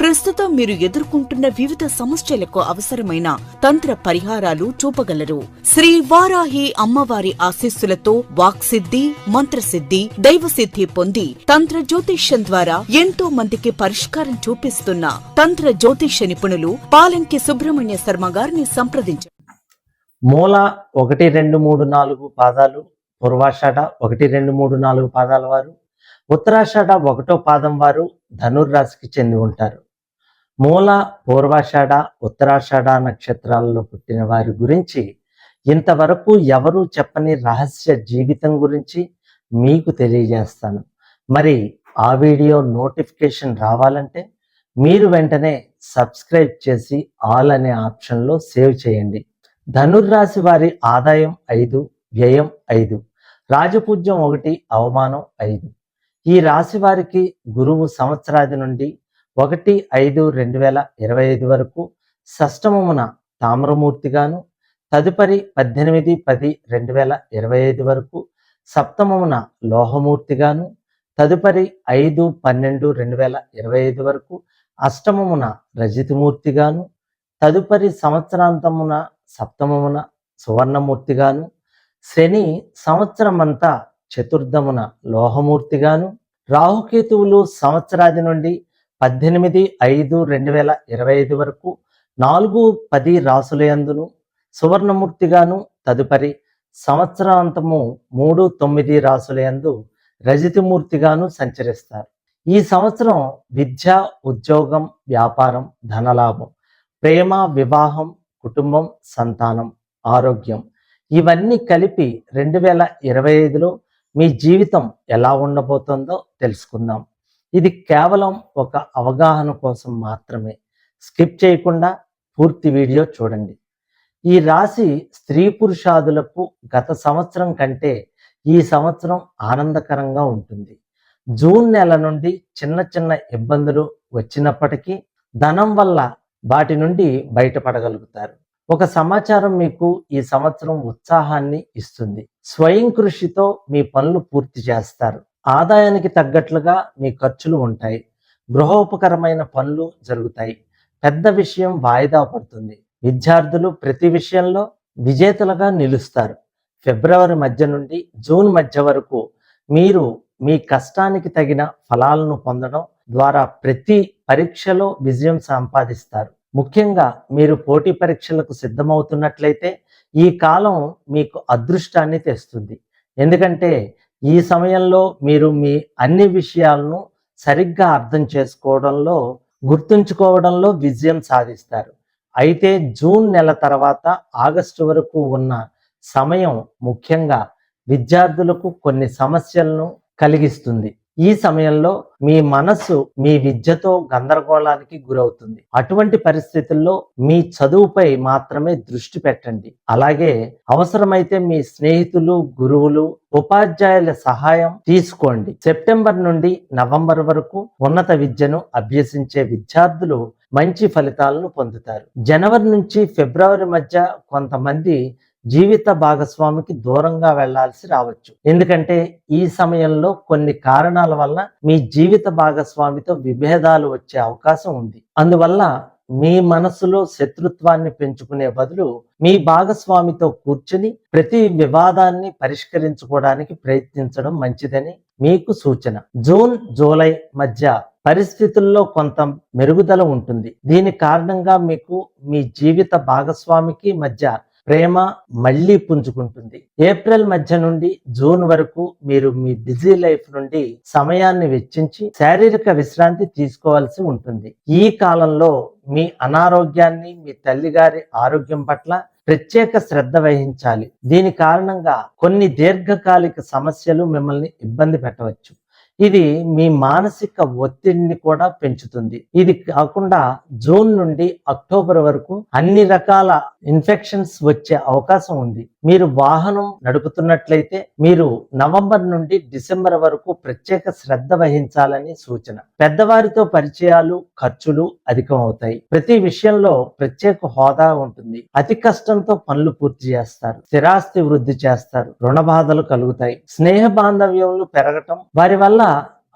ప్రస్తుతం మీరు ఎదుర్కొంటున్న వివిధ సమస్యలకు అవసరమైన తంత్ర పరిహారాలు చూపగలరు. శ్రీ వారాహి అమ్మవారి ఆశీస్సులతో వాక్సిద్ధి మంత్రసిద్ధి దైవసిద్ధి పొంది తంత్ర జ్యోతిష్యం ద్వారా ఎంతో మందికి పరిష్కారం చూపిస్తున్న తంత్ర జ్యోతిష్య నిపుణులు పాలంకి సుబ్రహ్మణ్య శర్మ గారిని సంప్రదించారు మూల ఒకటి రెండు మూడు నాలుగు పాదాలు పూర్వాషాఢ ఒకటి రెండు మూడు నాలుగు పాదాల వారు ఉత్తరాషాఢ ఒకటో పాదం వారు ధనుర్రాశికి చెంది ఉంటారు. మూల పూర్వాషాఢ ఉత్తరాషాఢ నక్షత్రాలలో పుట్టిన వారి గురించి ఇంతవరకు ఎవరూ చెప్పని రహస్య జీవితం గురించి మీకు తెలియజేస్తాను. మరి ఆ వీడియో నోటిఫికేషన్ రావాలంటే మీరు వెంటనే సబ్స్క్రైబ్ చేసి ఆల్ అనే ఆప్షన్లో సేవ్ చేయండి. ధనుర్రాశి వారి ఆదాయం ఐదు వ్యయం ఐదు రాజపూజ్యం ఒకటి అవమానం ఐదు. ఈ రాశి వారికి గురువు సంవత్సరాది నుండి ఒకటి ఐదు రెండు వేల ఇరవై ఐదు వరకు షష్టమమున తామ్రమూర్తిగాను తదుపరి పద్దెనిమిది పది రెండు వేల ఇరవై ఐదు వరకు సప్తమమున లోహమూర్తిగాను తదుపరి ఐదు పన్నెండు రెండు వేల ఇరవై ఐదు వరకు అష్టమమున రజితమూర్తిగాను తదుపరి సంవత్సరాంతమున సప్తమమున సువర్ణమూర్తిగాను శని సంవత్సరమంతా చతుర్థమున లోహమూర్తిగాను రాహుకేతువులు సంవత్సరాది నుండి పద్దెనిమిది ఐదు రెండు వేల ఇరవై ఐదు వరకు నాలుగు పది రాసులయందును సువర్ణమూర్తిగాను తదుపరి సంవత్సరాంతము మూడు తొమ్మిది రాసులయందు రజితమూర్తిగాను సంచరిస్తారు. ఈ సంవత్సరం విద్య ఉద్యోగం వ్యాపారం ధనలాభం ప్రేమ వివాహం కుటుంబం సంతానం ఆరోగ్యం ఇవన్నీ కలిపి రెండు వేల ఇరవై ఐదులో మీ జీవితం ఎలా ఉండబోతుందో తెలుసుకుందాం. ఇది కేవలం ఒక అవగాహన కోసం మాత్రమే. స్కిప్ చేయకుండా పూర్తి వీడియో చూడండి. ఈ రాశి స్త్రీ పురుషాదులకు గత సంవత్సరం కంటే ఈ సంవత్సరం ఆనందకరంగా ఉంటుంది. జూన్ నెల నుండి చిన్న చిన్న ఇబ్బందులు వచ్చినప్పటికీ ధనం వల్ల వాటి నుండి బయటపడగలుగుతారు. ఒక సమాచారం మీకు ఈ సంవత్సరం ఉత్సాహాన్ని ఇస్తుంది. స్వయం కృషితో మీ పనులు పూర్తి చేస్తారు. ఆదాయానికి తగ్గట్లుగా మీ ఖర్చులు ఉంటాయి. గృహోపకరమైన పనులు జరుగుతాయి. పెద్ద విషయం వాయిదా పడుతుంది. విద్యార్థులు ప్రతి విషయంలో విజేతలుగా నిలుస్తారు. ఫిబ్రవరి మధ్య నుండి జూన్ మధ్య వరకు మీరు మీ కష్టానికి తగిన ఫలాలను పొందడం ద్వారా ప్రతి పరీక్షలో విజయం సంపాదిస్తారు. ముఖ్యంగా మీరు పోటీ పరీక్షలకు సిద్ధమవుతున్నట్లయితే ఈ కాలం మీకు అదృష్టాన్ని తెస్తుంది. ఎందుకంటే ఈ సమయంలో మీరు మీ అన్ని విషయాలను సరిగ్గా అర్థం చేసుకోవడంలో గుర్తుంచుకోవడంలో విజయం సాధిస్తారు. అయితే జూన్ నెల తర్వాత ఆగస్టు వరకు ఉన్న సమయం ముఖ్యంగా విద్యార్థులకు కొన్ని సమస్యలను కలిగిస్తుంది. ఈ సమయంలో మీ మనస్సు మీ విద్యతో గందరగోళానికి గురవుతుంది. అటువంటి పరిస్థితుల్లో మీ చదువుపై మాత్రమే దృష్టి పెట్టండి. అలాగే అవసరమైతే మీ స్నేహితులు గురువులు ఉపాధ్యాయుల సహాయం తీసుకోండి. సెప్టెంబర్ నుండి నవంబర్ వరకు ఉన్నత విద్యను అభ్యసించే విద్యార్థులు మంచి ఫలితాలను పొందుతారు. జనవరి నుంచి ఫిబ్రవరి మధ్య కొంతమంది జీవిత భాగస్వామికి దూరంగా వెళ్ళాల్సి రావచ్చు. ఎందుకంటే ఈ సమయంలో కొన్ని కారణాల వల్ల మీ జీవిత భాగస్వామితో విభేదాలు వచ్చే అవకాశం ఉంది. అందువల్ల మీ మనసులో శత్రుత్వాన్ని పెంచుకునే బదులు మీ భాగస్వామితో కూర్చుని ప్రతి వివాదాన్ని పరిష్కరించుకోవడానికి ప్రయత్నించడం మంచిదని మీకు సూచన. జూన్ జూలై మధ్య పరిస్థితుల్లో కొంత మెరుగుదల ఉంటుంది. దీని కారణంగా మీకు మీ జీవిత భాగస్వామికి మధ్య ప్రేమ మళ్ళీ పుంజుకుంటుంది. ఏప్రిల్ మధ్య నుండి జూన్ వరకు మీరు మీ బిజీ లైఫ్ నుండి సమయాన్ని వెచ్చించి శారీరక విశ్రాంతి తీసుకోవాల్సి ఉంటుంది. ఈ కాలంలో మీ అనారోగ్యాన్ని మీ తల్లిగారి ఆరోగ్యం పట్ల ప్రత్యేక శ్రద్ధ వహించాలి. దీని కారణంగా కొన్ని దీర్ఘకాలిక సమస్యలు మిమ్మల్ని ఇబ్బంది పెట్టవచ్చు. ఇది మీ మానసిక ఒత్తిడిని కూడా పెంచుతుంది. ఇది కాకుండా జూన్ నుండి అక్టోబర్ వరకు అన్ని రకాల ఇన్ఫెక్షన్స్ వచ్చే అవకాశం ఉంది. మీరు వాహనం నడుపుతున్నట్లయితే మీరు నవంబర్ నుండి డిసెంబర్ వరకు ప్రత్యేక శ్రద్ధ వహించాలని సూచన. పెద్దవారితో పరిచయాలు ఖర్చులు అధికం అవుతాయి ప్రతి విషయంలో ప్రత్యేక హోదా ఉంటుంది. అతి కష్టంతో పనులు పూర్తి చేస్తారు. స్థిరాస్తి వృద్ధి చేస్తారు. రుణ బాధలు కలుగుతాయి. స్నేహ బాంధవ్యములు పెరగటం వారి వల్ల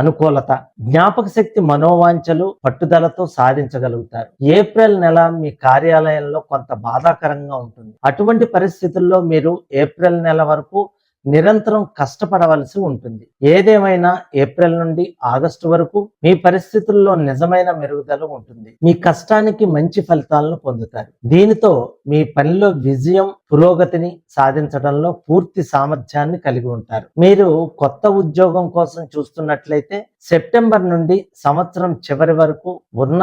అనుకూలత జ్ఞాపక శక్తి మనోవాంఛలు పట్టుదలతో సాధించగలుగుతారు. ఏప్రిల్ నెల మీ కార్యాలయంలో కొంత బాధాకరంగా ఉంటుంది. అటువంటి పరిస్థితుల్లో మీరు ఏప్రిల్ నెల వరకు నిరంతరం కష్టపడవలసి ఉంటుంది. ఏదేమైనా ఏప్రిల్ నుండి ఆగస్టు వరకు మీ పరిస్థితుల్లో నిజమైన మెరుగుదల ఉంటుంది. మీ కష్టానికి మంచి ఫలితాలను పొందుతారు. దీనితో మీ పనిలో విజయం పురోగతిని సాధించడంలో పూర్తి సామర్థ్యాన్ని కలిగి ఉంటారు. మీరు కొత్త ఉద్యోగం కోసం చూస్తున్నట్లయితే సెప్టెంబర్ నుండి సంవత్సరం చివరి వరకు ఉన్న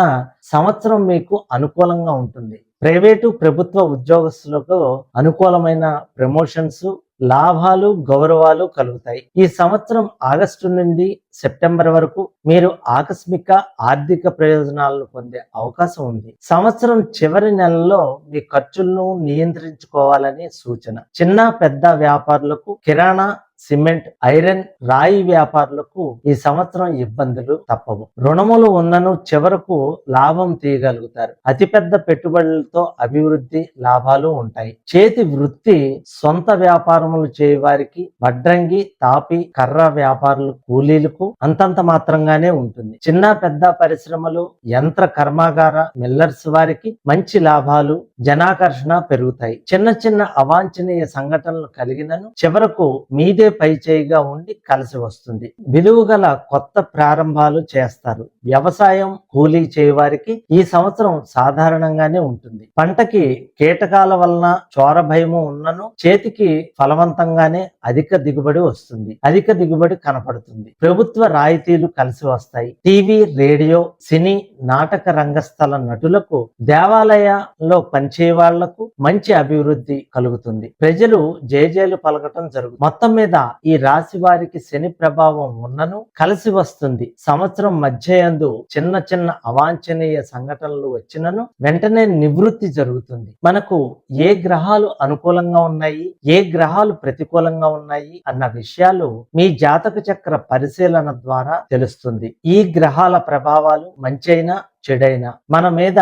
సంవత్సరం మీకు అనుకూలంగా ఉంటుంది. ప్రైవేటు ప్రభుత్వ ఉద్యోగస్తులకు అనుకూలమైన ప్రమోషన్స్ లాభాలు గౌరవాలు కలుగుతాయి. ఈ సంవత్సరం ఆగస్టు నుండి సెప్టెంబర్ వరకు మీరు ఆకస్మిక ఆర్థిక ప్రయోజనాలను పొందే అవకాశం ఉంది. సంవత్సరం చివరి నెలలో మీ ఖర్చులను నియంత్రించుకోవాలని సూచన. చిన్న పెద్ద వ్యాపారులకు కిరాణా సిమెంట్ ఐరన్ రాయి వ్యాపారులకు ఈ సంవత్సరం ఇబ్బందులు తప్పవు. రుణములు ఉన్నను చివరకు లాభం తీయగలుగుతారు. అతిపెద్ద పెట్టుబడులతో అభివృద్ధి లాభాలు ఉంటాయి. చేతి వృత్తి సొంత వ్యాపారములు చేయవారికి వడ్రంగి తాపి కర్ర వ్యాపారులు కూలీలకు అంతంత మాత్రంగానే ఉంటుంది. చిన్న పెద్ద పరిశ్రమలు యంత్ర కర్మాగార మిల్లర్స్ వారికి మంచి లాభాలు జనాకర్షణ పెరుగుతాయి. చిన్న చిన్న అవాంఛనీయ సంఘటనలు కలిగినను చివరకు మీదే పై చేయిగా ఉండి కలిసి వస్తుంది. విలువ గల కొత్త ప్రారంభాలు చేస్తారు. వ్యవసాయం కూలీ చేయవారికి ఈ సంవత్సరం సాధారణంగానే ఉంటుంది. పంటకి కీటకాల వలన చోర భయము ఉన్నను చేతికి ఫలవంతంగానే అధిక దిగుబడి వస్తుంది. అధిక దిగుబడి కనపడుతుంది. ప్రభుత్వ రాయితీలు కలిసి వస్తాయి. టీవీ రేడియో సినీ నాటక రంగస్థల నటులకు దేవాలయాల్లో పనిచేయ వాళ్ళకు మంచి అభివృద్ధి కలుగుతుంది. ప్రజలు జయజయలు పలకటం జరుగుతుంది మొత్తం మీద ఈ రాశి వారికి శని ప్రభావం ఉన్నను కలిసి వస్తుంది. సంవత్సరం మధ్యయందు చిన్న చిన్న అవాంఛనీయ సంఘటనలు వచ్చినను వెంటనే నివృత్తి జరుగుతుంది. మనకు ఏ గ్రహాలు అనుకూలంగా ఉన్నాయి? ఏ గ్రహాలు ప్రతికూలంగా ఉన్నాయి? అన్న విషయాలు మీ జాతక చక్ర పరిశీలన ద్వారా తెలుస్తుంది. ఈ గ్రహాల ప్రభావాలు మంచైనా చెడైనా మన మీద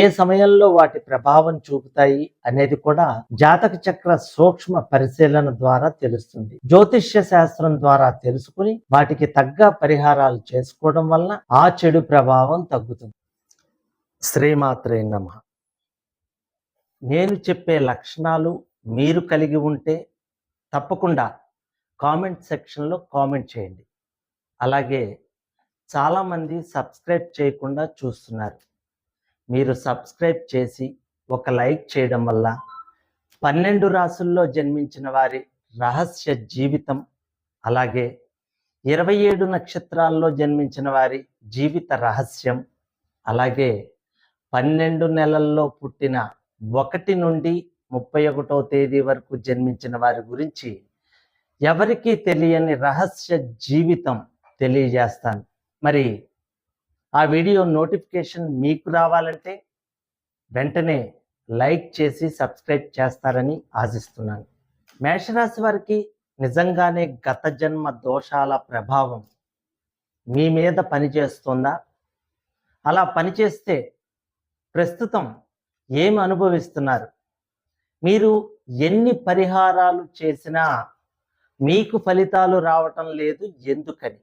ఏ సమయంలో వాటి ప్రభావం చూపుతాయి అనేది కూడా జాతక చక్ర సూక్ష్మ పరిశీలన ద్వారా తెలుస్తుంది. జ్యోతిష్య శాస్త్రం ద్వారా తెలుసుకుని వాటికి తగ్గ పరిహారాలు చేసుకోవడం వల్ల ఆ చెడు ప్రభావం తగ్గుతుంది. శ్రీమాత్రే నమ. నేను చెప్పే లక్షణాలు మీరు కలిగి ఉంటే తప్పకుండా కామెంట్ సెక్షన్లో కామెంట్ చేయండి. అలాగే చాలామంది సబ్స్క్రైబ్ చేయకుండా చూస్తున్నారు. మీరు సబ్స్క్రైబ్ చేసి ఒక లైక్ చేయడం వల్ల పన్నెండు రాసుల్లో జన్మించిన వారి రహస్య జీవితం అలాగే ఇరవై ఏడు నక్షత్రాల్లో జన్మించిన వారి జీవిత రహస్యం అలాగే పన్నెండు నెలల్లో పుట్టిన ఒకటి నుండి ముప్పై ఒకటో తేదీ వరకు జన్మించిన వారి గురించి ఎవరికీ తెలియని రహస్య జీవితం తెలియజేస్తాను. మరి ఆ వీడియో నోటిఫికేషన్ మీకు రావాలంటే వెంటనే లైక్ చేసి సబ్స్క్రైబ్ చేస్తారని ఆశిస్తున్నాను. మేషరాశి వారికి నిజంగానే గత జన్మ దోషాల ప్రభావం మీ మీద పనిచేస్తుందా? అలా పనిచేస్తే ప్రస్తుతం ఏమి అనుభవిస్తున్నారు? మీరు ఎన్ని పరిహారాలు చేసినా మీకు ఫలితాలు రావటం లేదు ఎందుకని?